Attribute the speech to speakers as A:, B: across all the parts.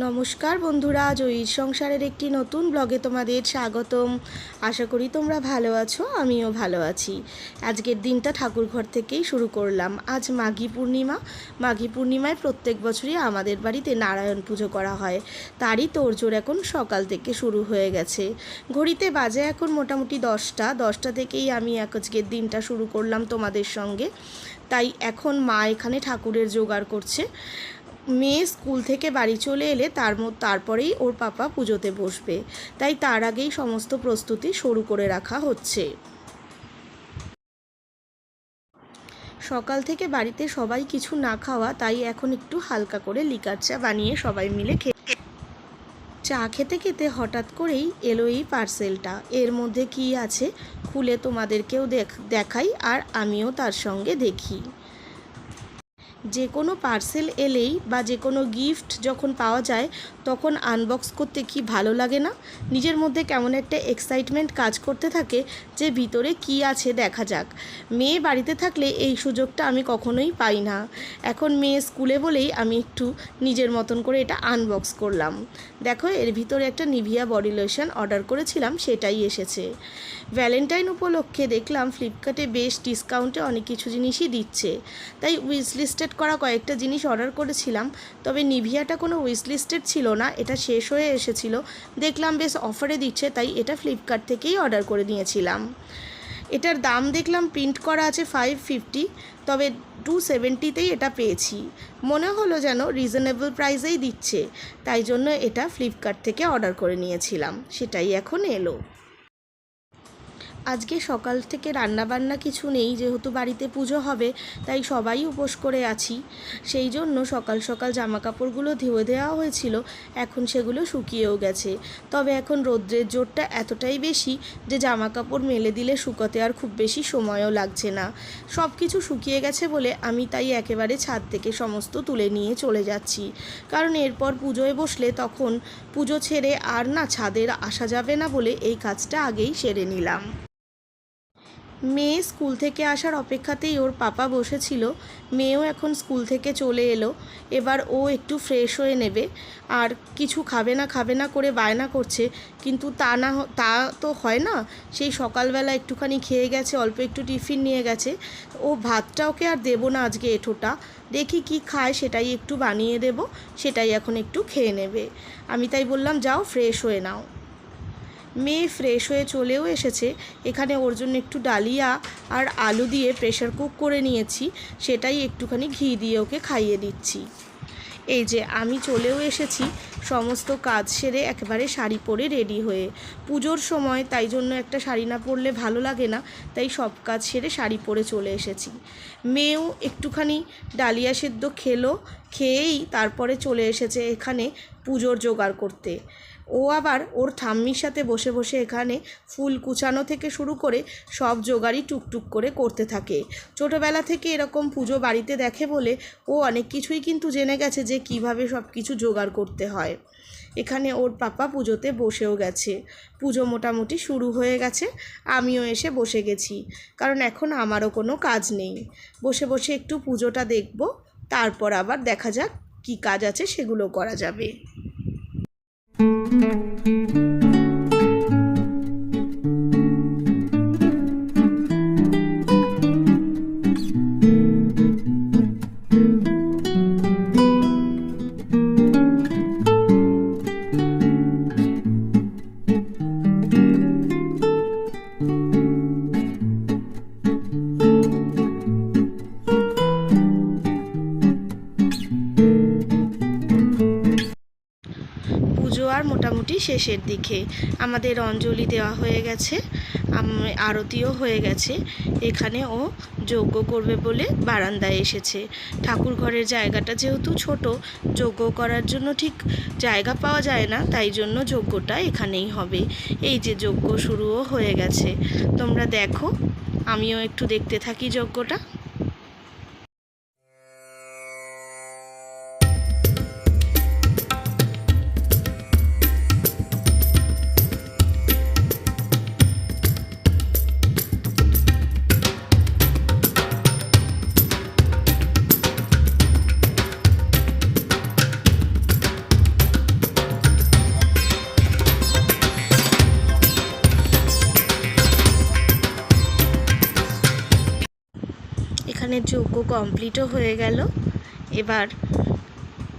A: নমস্কার বন্ধুরা জয়ীর সংসারের একটি নতুন ব্লগে তোমাদের স্বাগতম। আশা করি তোমরা ভালো আছো, আমিও ভালো আছি। আজকের দিনটা ঠাকুর ঘর থেকেই শুরু করলাম। আজ মাঘী পূর্ণিমা। মাঘী পূর্ণিমায় প্রত্যেক বছরই আমাদের বাড়িতে নারায়ণ পুজো করা হয়। তারই তোড়জোড় এখন সকাল থেকে শুরু হয়ে গেছে। ঘড়িতে বাজে এখন মোটামুটি দশটা। দশটা থেকেই আমি এক আজকের দিনটা শুরু করলাম তোমাদের সঙ্গে। তাই এখন মা এখানে ঠাকুরের জোগাড় করছে। মেয়ে স্কুল থেকে বাড়ি চলে এলে তার তারপরেই ওর পাপা পুজোতে বসবে। তাই তার আগেই সমস্ত প্রস্তুতি শুরু করে রাখা হচ্ছে। সকাল থেকে বাড়িতে সবাই কিছু না খাওয়া, তাই এখন একটু হালকা করে লিকার চা বানিয়ে সবাই মিলে খেয়ে চা খেতে খেতে হঠাৎ করেই এলো এই পার্সেলটা। এর মধ্যে কি আছে খুলে তোমাদেরকেও দেখ দেখাই, আর আমিও তার সঙ্গে দেখি। যে কোনো পার্সেল এলেই বা যে কোনো গিফট যখন পাওয়া যায় তখন আনবক্স করতে কি ভালো লাগে না? নিজের মধ্যে কেমন একটা এক্সাইটমেন্ট কাজ করতে থাকে যে ভিতরে কি আছে দেখা যাক। মেয়ে বাড়িতে থাকলে এই সুযোগটা আমি কখনোই পাই না। এখন মেয়ে স্কুলে বলেই আমি একটু নিজের মতন করে এটা আনবক্স করলাম। দেখো, এর ভিতরে একটা নিভিয়া বডি লোশন অর্ডার করেছিলাম, সেটাই এসেছে। ভ্যালেন্টাইন উপলক্ষে দেখলাম ফ্লিপকার্টে বেশ ডিসকাউন্টে অনেক কিছু জিনিসই দিচ্ছে। তাই উইশ লিস্টেড করা কয়েকটা জিনিস অর্ডার করেছিলাম, তবে নিভিয়াটা কোনো উইশ লিস্টেড ছিল না, এটা শেষ হয়ে এসেছিল। দেখলাম বেশ অফারে দিচ্ছে, তাই এটা ফ্লিপকার্ট থেকেই অর্ডার করে নিয়েছিলাম। এটার দাম দেখলাম প্রিন্ট করা আছে ফাইভ ফিফটি তবে টু সেভেন্টিতেই এটা পেয়েছি। মনে হলো যেন রিজনেবল প্রাইসেই দিচ্ছে, তাই জন্য এটা ফ্লিপকার্ট থেকে অর্ডার করে নিয়েছিলাম। সেটাই এখন এলো। আজকে সকাল থেকে রান্নাবান্না কিছু নেই, যেহেতু বাড়িতে পুজো হবে, তাই সবাই উপোস করে আছি। সেই জন্য সকাল সকাল জামা কাপড়গুলো ধুয়ে দেওয়া হয়েছিল, এখন সেগুলো শুকিয়েও গেছে। তবে এখন রৌদ্রের জোরটা এতটাই বেশি যে জামা কাপড় মেলে দিলে শুকোতে আর খুব বেশি সময়ও লাগছে না। সব কিছু শুকিয়ে গেছে বলে আমি তাই একেবারে ছাদ থেকে সমস্ত তুলে নিয়ে চলে যাচ্ছি। কারণ এরপর পুজোয় বসলে তখন পুজো ছেড়ে আর না ছাদের আসা যাবে না বলে এই কাজটা আগেই সেরে নিলাম। মেয়ে স্কুল থেকে আসার অপেক্ষাতেই ওর পাপা বসেছিল। মেয়েও এখন স্কুল থেকে চলে এলো। এবার ও একটু ফ্রেশ হয়ে নেবে। আর কিছু খাবে না খাবে না করে বায়না করছে। কিন্তু তা না তা তো হয় না। সেই সকালবেলা একটুখানি খেয়ে গেছে, অল্প একটু টিফিন নিয়ে গেছে। ও ভাতটা ওকে আর দেবো না আজকে এঁঠোটা। দেখি কি খায়, সেটাই একটু বানিয়ে দেব, সেটাই এখন একটু খেয়ে নেবে। আমি তাই বললাম, যাও ফ্রেশ হয়ে নাও। মেয়ে ফ্রেশ হয়ে চলেও এসেছে। এখানে ওর জন্য একটু ডালিয়া আর আলু দিয়ে প্রেশার কুক করে নিয়েছি। সেটাই একটুখানি ঘি দিয়ে ওকে খাইয়ে দিচ্ছি। এই যে, আমি চলেও এসেছি। সমস্ত কাজ সেরে একেবারে শাড়ি পরে রেডি হয়ে। পুজোর সময় তাই জন্য একটা শাড়ি না পরলে ভালো লাগে না, তাই সব কাজ সেরে শাড়ি পরে চলে এসেছি। মেয়েও একটুখানি ডালিয়া সেদ্ধ খেলো, খেয়েই তারপরে চলে এসেছে এখানে পুজোর জোগাড় করতে। ও আবার ওর ঠাম্মির সাথে বসে বসে এখানে ফুল কুচানো থেকে শুরু করে সব জোগাড়ই টুকটুক করে করতে থাকে। ছোটোবেলা থেকে এরকম পুজো বাড়িতে দেখে বলে ও অনেক কিছুই কিন্তু জেনে গেছে যে কীভাবে সব কিছু জোগাড় করতে হয়। এখানে ওর পাপা পুজোতে বসেও গেছে। পুজো মোটামুটি শুরু হয়ে গেছে, আমিও এসে বসে গেছি, কারণ এখন আমারও কোনো কাজ নেই। বসে বসে একটু পুজোটা দেখব, তারপর আবার দেখা যাক কী কাজ আছে সেগুলো করা যাবে। thank you মোটামুটি শেষের দিকে। আমাদের অঞ্জলি দেওয়া হয়ে গেছে আরতিও হয়ে গেছে। এখানে ও যজ্ঞ করবে বলে বারান্দায় এসেছে। ঠাকুর ঘরের জায়গাটা যেহেতু ছোট, যজ্ঞ করার জন্য ঠিক জায়গা পাওয়া যায় না, তাই জন্য যজ্ঞটা এখানেই হবে। এই যে যজ্ঞ শুরুও হয়ে গেছে। তোমরা দেখো, আমিও একটু দেখতে থাকি যজ্ঞটা। স্নানের যোগ্য কমপ্লিটও হয়ে গেল। এবার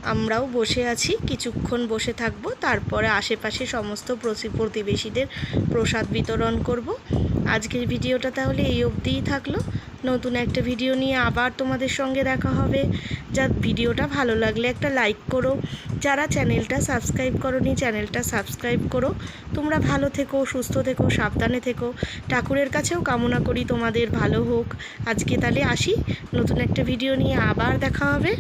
A: আমরাও বসে আছি, কিছুক্ষণ বসে থাকব, তারপরে আশেপাশে সমস্ত প্রতি- প্রতিবেশীদের প্রসাদ বিতরণ করব। আজকের ভিডিওটা তাহলে এই অবধিই থাকল। নতুন একটা ভিডিও নিয়ে আবার তোমাদের সঙ্গে দেখা হবে। যা ভিডিওটা ভালো লাগলে একটা লাইক করো। যারা চ্যানেলটা সাবস্ক্রাইব করনি চ্যানেলটা সাবস্ক্রাইব করো। তোমরা ভালো থেকো, সুস্থ থেকো, সাবধানে থেকো। ঠাকুরের কাছেও কামনা করি তোমাদের ভালো হোক। আজকে তাহলে আসি। নতুন একটা ভিডিও নিয়ে আবার দেখা হবে।